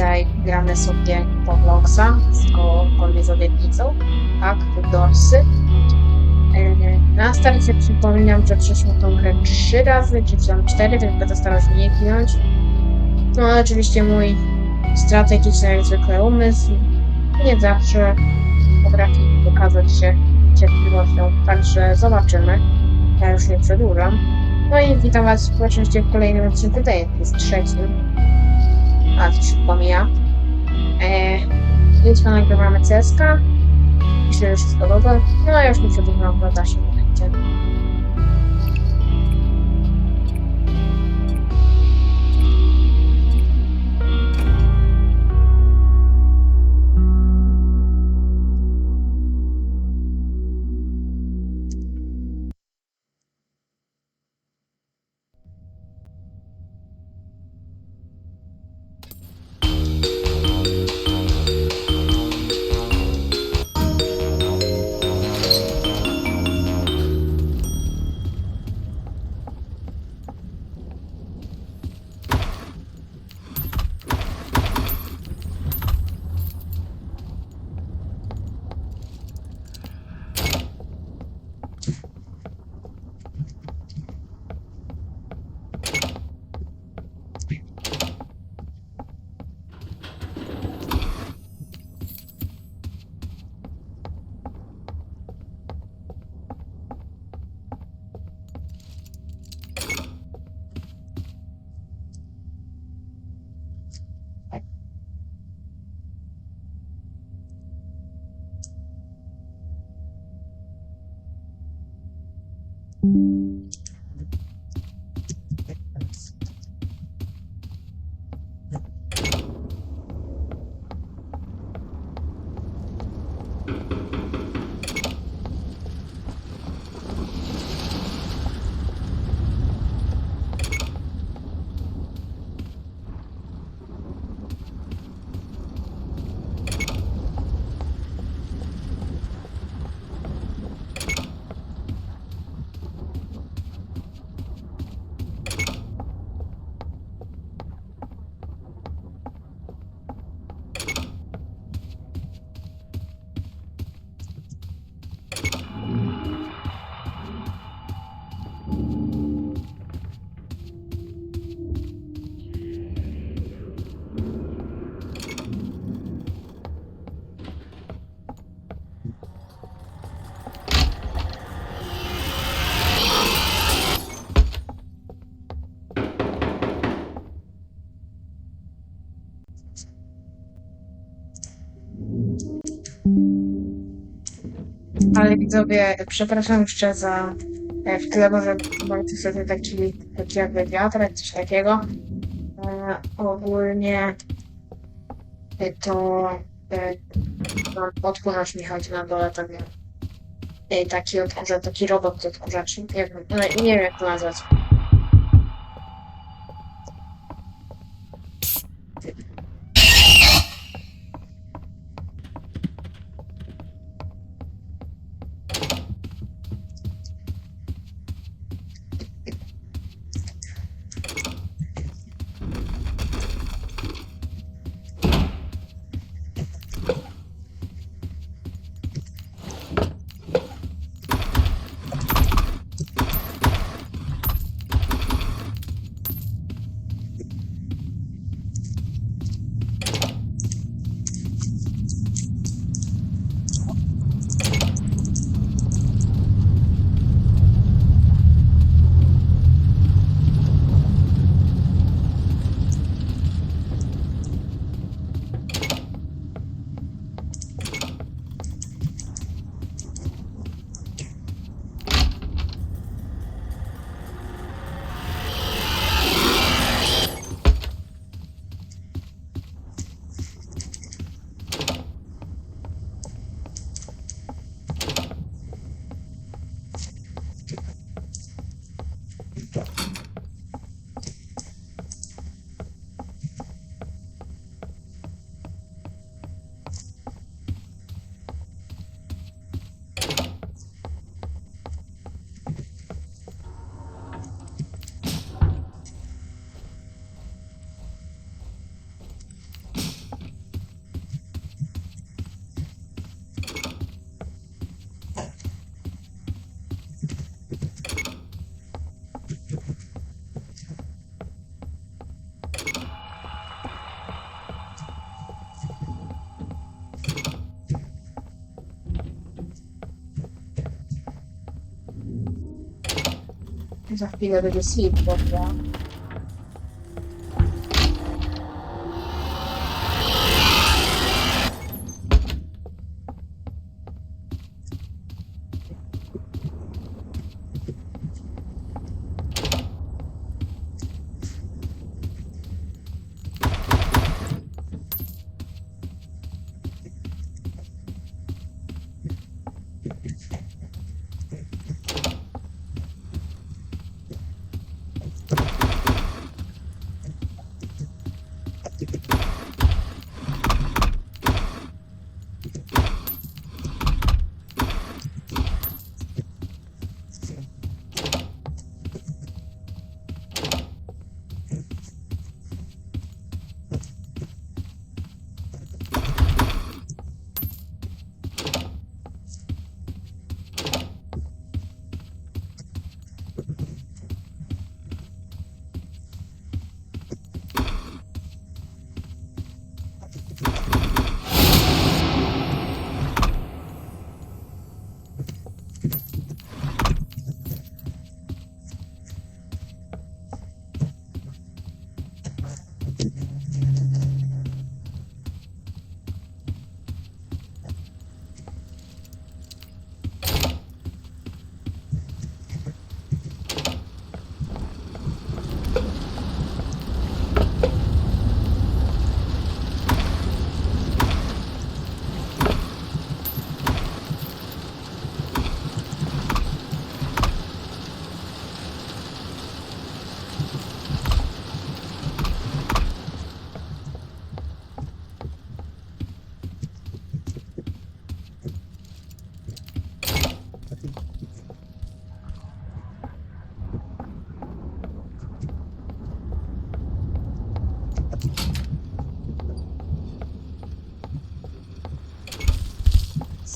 dzisiaj gramy sobie po Vlogsa, zgodnie z obietnicą, tak, Dorsy. E, Na starcie przypominam, że przeszło tą grę trzy razy, czy tam cztery, więc będę starał się nie ginąć. No ale oczywiście mój strategiczny jak zwykle umysł nie zawsze potrafi pokazać się cierpliwością, także zobaczymy. Ja już nie przedłużam. No i witam Was w społeczności w kolejnym odcinku, tutaj jest trzecim. A, to się pomija. Eee, więc my nagrywamy CSK. Myślę, że się spodoba. No a już nie przedłużam, bo da się będzie. Widzowie, przepraszam jeszcze za e, w tle może możecie sobie tak, czyli taki jakby coś takiego. E, ogólnie e, to e, no, odkurzacz mi chodzi na dole, wiem. E, taki odkurzacz, taki robot odkurzacz, jak, no, nie wiem jak to nazwać. Za chwilę będzie sleep, dobra.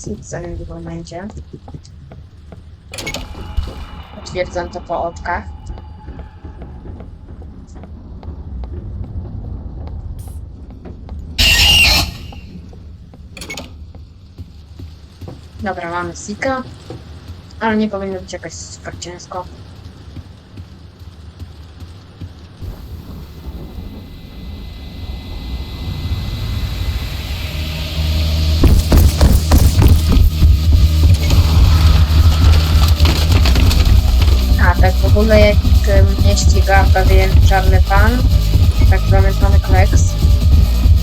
Sleep za w momencie. Potwierdzam to po oczkach. Dobra, mamy Sika. Ale nie powinno być jakoś super ciężko. A tak w ogóle jak mnie ściga pewien czarny pan, tak zwany pan Kleks,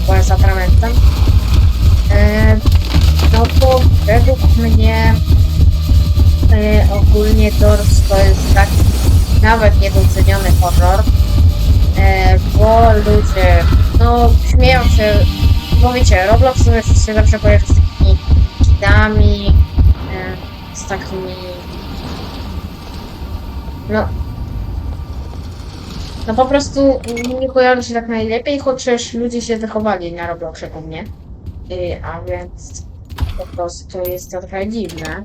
bo jest atramentem, no to według mnie e, ogólnie Doors to jest taki nawet niedoceniony horror, e, bo ludzie no śmieją się, bo wiecie, Roblox to się zawsze kojarzy z takimi kidami, z takimi no. No po prostu nie kojarzy się tak najlepiej, chociaż ludzie się wychowali na Robloxie u mnie. Y, a więc po prostu jest to trochę dziwne.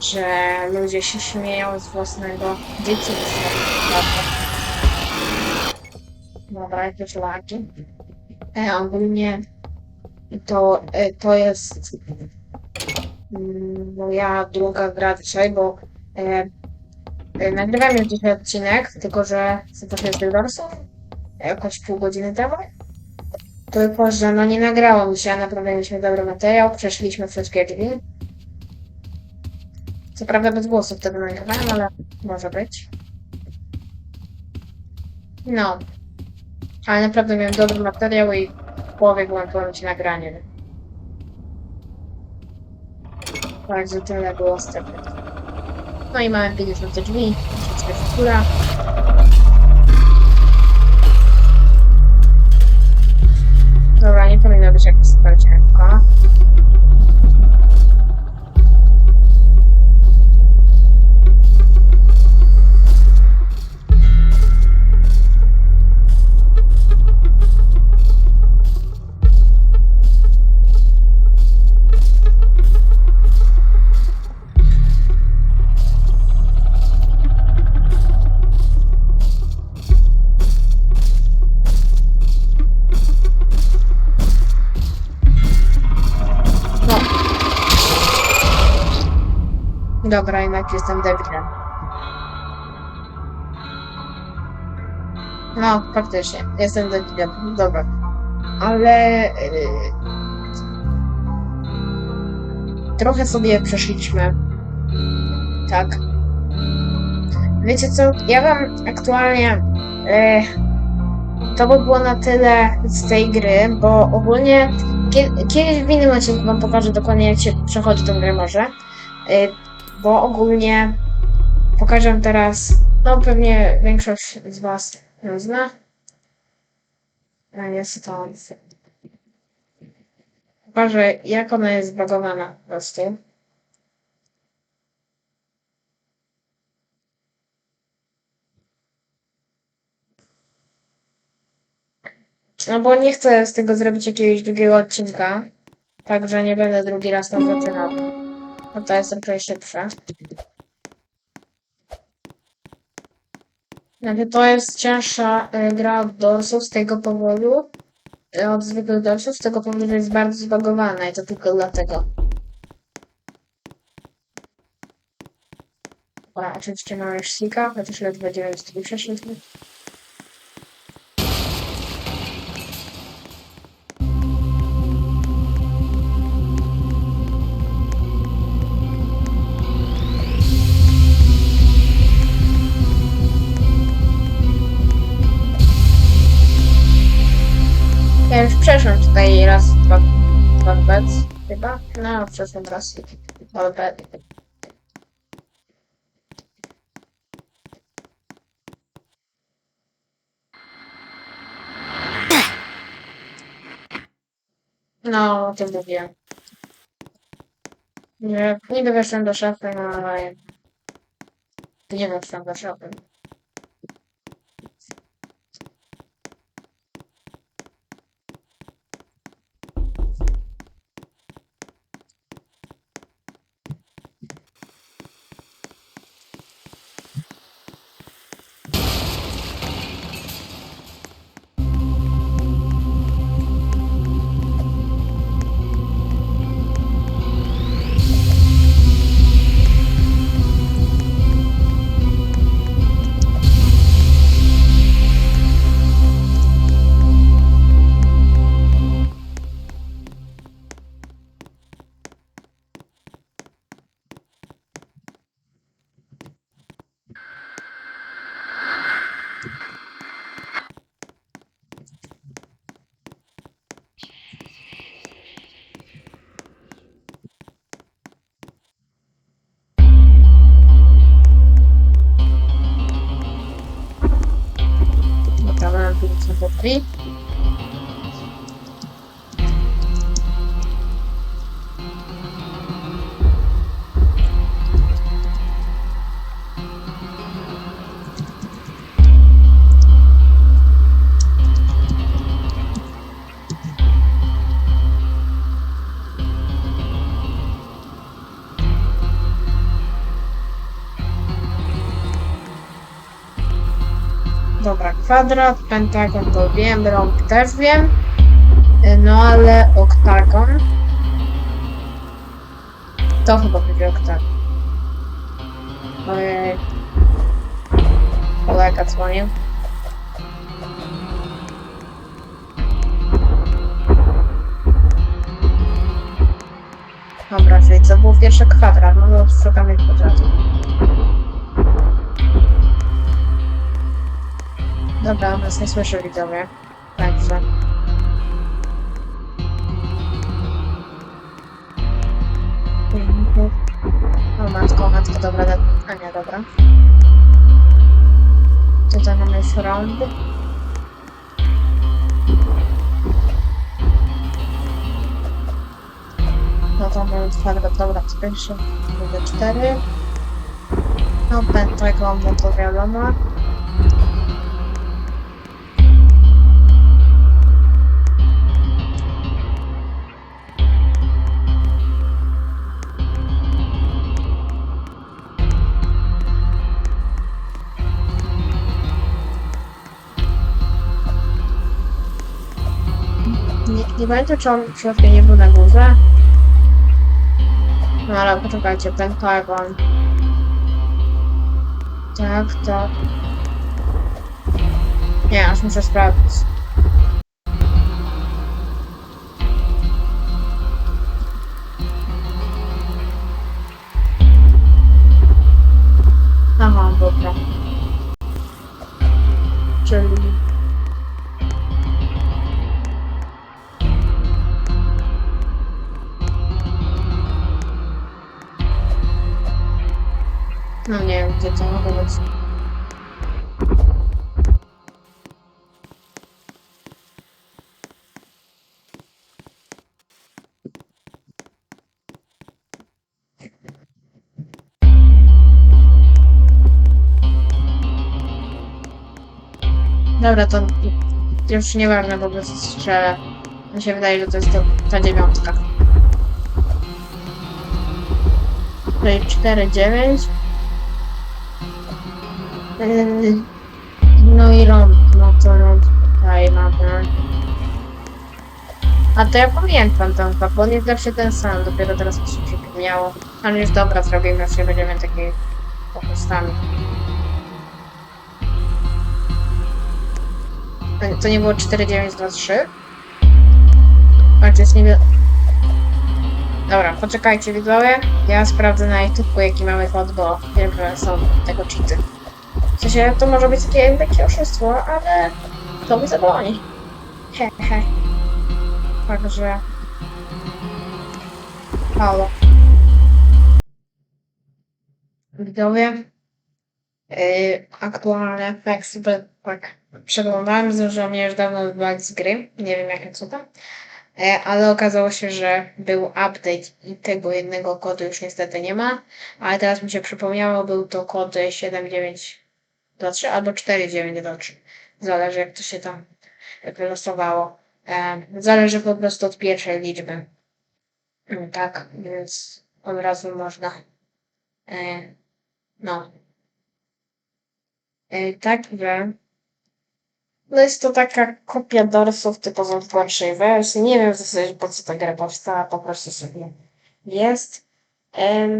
Że ludzie się śmieją z własnego dzieciństwa. Dobra, jakieś laki. E, ogólnie to, e, to jest moja druga gra dzisiaj, bo e, e, nagrywam już dzisiaj odcinek, tylko że zapraszam z Wildorsów jakoś pół godziny temu. Tylko, że no nie nagrało mi się, a naprawdę mieliśmy dobry materiał, przeszliśmy wszystkie drzwi. Co prawda bez głosu wtedy nagrywałem, ale może być. No. Ale naprawdę miałem dobry materiał i w połowie włączyłem ci nagranie. Także tyle było z tego. No i mamy 50 drzwi, troszeczkę skóra. Dobra, jednak jestem debilem. No, faktycznie, jestem debilem. Dobra. Ale... Yy, trochę sobie przeszliśmy. Tak. Wiecie co, ja wam aktualnie... Yy, to by było na tyle z tej gry, bo ogólnie kie- kiedyś w innym odcinku wam pokażę dokładnie jak się przechodzi tą grę może. Bo ogólnie pokażę teraz, no pewnie większość z was ją zna. Jest to... Pokażę jak ona jest zbagowana po prostu. No bo nie chcę z tego zrobić jakiegoś drugiego odcinka. Także nie będę drugi raz tam zaczynał. No to jest trochę szybsze. Znaczy to jest cięższa y, gra od dorsów z tego powodu. y, Od zwykłych dorsów z tego powodu, że jest bardzo zbagowana i to tylko dlatego. Dobra, oczywiście mamy już sika, chociaż ledwo będziemy z tym przeszliśmy. Przeszłam tutaj raz, dwa, dwa bet, chyba. No, przeszłam raz dwa bet. No, o tym mówiłem. Nie, niby weszłem do szafy, no ale... Nie weszłam do szafy. de votre entreprise. Kwadrat, pentagon to wiem, rąb też wiem. Y, No ale oktagon. To chyba będzie oktagon. Ojej. Kolega dzwonił. Dobra, czyli co było pierwsze kwadrat? No to szukamy kwadratu. Dobra, nas nie słyszy widzowie. Także. O matko, matko, dobra, da... a nie, dobra. Tutaj mamy już rąb. No to mamy kwadrat, dobra, pierwszy, drugi, cztery. No, pentagon, no to wiadomo. Nie, nie pamiętam, czy on przypadkiem nie był na górze. No ale poczekajcie, Pentagon. Tak, to... Nie, aż muszę sprawdzić. No nie wiem, gdzie to mogło być. Dobra, to już nieważne, po prostu strzelę. Mi się wydaje, że to jest to, ta dziewiątka. Czyli 4, 9. Yy, No i rąk, no to no tutaj mamy. A to ja pamiętam ten fakt, bo on jest zawsze ten sam, dopiero teraz mi się przypomniało. Ale już dobra, zrobimy, że będziemy takimi popustami. To- To nie było 4923? Ale to jest nie Dobra, poczekajcie widzowie. Ja sprawdzę na YouTube jaki mamy kod, bo wiem, że są tego cheaty. Sensie to może być takie lekkie oszustwo, ale to mi zabroni. Hehe. Także... Halo. Widzowie. Yy, aktualnie, jak sobie tak przeglądałem, zdążyłem mnie już dawno wybrać z gry. Nie wiem jakie cuda. E, ale okazało się, że był update i tego jednego kodu już niestety nie ma. Ale teraz mi się przypomniało, był to kod 7923 albo 4923. Zależy jak to się tam wylosowało. Zależy po prostu od pierwszej liczby. Mm, Tak, więc od razu można. E, no. E, Także. No jest to taka kopia dorsów typowo w gorszej wersji. Nie wiem w zasadzie po co ta gra powstała, po prostu sobie jest.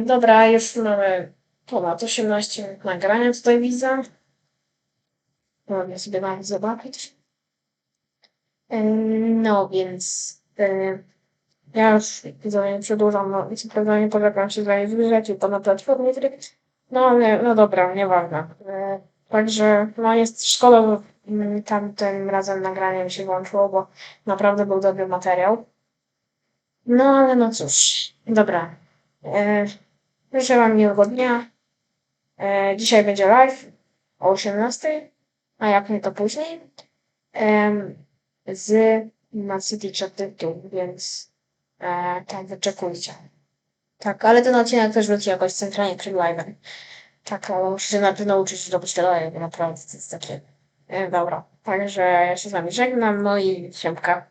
Dobra, już mamy ponad 18 minut nagrania tutaj widzę. Mogę sobie nawet zobaczyć. No więc em, ja już nie przedłużam, no i co prawda nie polegam się z wami zbliżać, tylko na platformie gry. No ale no dobra, nieważne. E, Także no jest szkoda, że mm, tamtym razem nagranie mi się włączyło, bo naprawdę był dobry materiał. No ale no cóż, dobra. E, życzę Wam miłego dnia. E, dzisiaj będzie live o 18, a jak nie to później. Z Man City Chatytu, więc e, tak wyczekujcie. Tak, ale ten odcinek też wróci jakoś centralnie przed live'em. Tak, ale muszę się najpierw nauczyć robić te live, naprawdę to jest takie... E, dobra, także ja się z Wami żegnam, no i siemka.